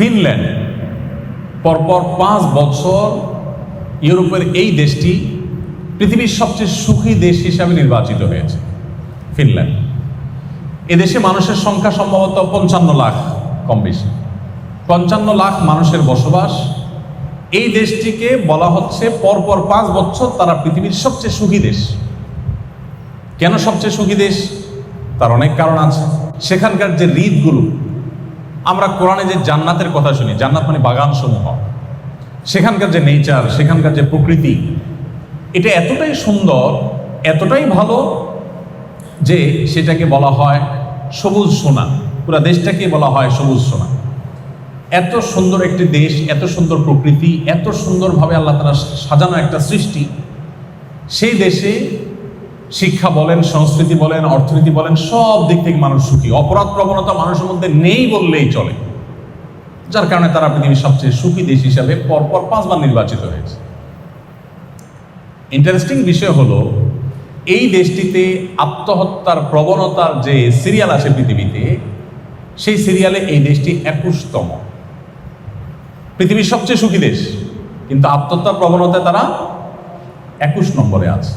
Finland. পরপর পাঁচ বছর ইউরোপের এই দেশটি পৃথিবীর সবচেয়ে সুখী দেশ হিসাবে নির্বাচিত হয়েছে, ফিনল্যান্ড। এদেশে মানুষের সংখ্যা সম্ভবত পঞ্চান্ন লাখ কম বেশি পঞ্চান্ন লাখ মানুষের বসবাস। এই দেশটিকে বলা হচ্ছে পরপর পাঁচ বছর তারা পৃথিবীর সবচেয়ে সুখী দেশ। কেন সবচেয়ে সুখী দেশ? তার অনেক কারণ আছে। সেখানকার যে হৃদগুলো আমরা কোরআনে যে জান্নাতের কথা শুনি, জান্নাত মানে বাগান সমূহ সেখানকার যে নেচার সেখানকার যে প্রকৃতি, এটা এতটাই সুন্দর, এতটাই ভালো যে সেটাকে বলা হয় সবুজ সোনা। পুরো দেশটাকে বলা হয় সবুজ সোনা। এত সুন্দর একটি দেশ, এত সুন্দর প্রকৃতি, এত সুন্দরভাবে আল্লাহ তারা সাজানো একটা সৃষ্টি। সেই দেশে শিক্ষা বলেন, সংস্কৃতি বলেন, অর্থনীতি বলেন, সব দিক থেকে মানুষ সুখী। অপরাধ প্রবণতা মানুষের মধ্যে নেই বললেই চলে। যার কারণে তারা পৃথিবীর সবচেয়ে সুখী দেশ হিসাবে পরপর পাঁচবার নির্বাচিত হয়েছে। ইন্টারেস্টিং বিষয় হলো, এই দেশটিতে আত্মহত্যার প্রবণতার যে সিরিয়াল আছে পৃথিবীতে, সেই সিরিয়ালে এই দেশটি একুশতম। পৃথিবীর সবচেয়ে সুখী দেশ, কিন্তু আত্মহত্যার প্রবণতায় তারা একুশ নম্বরে আছে।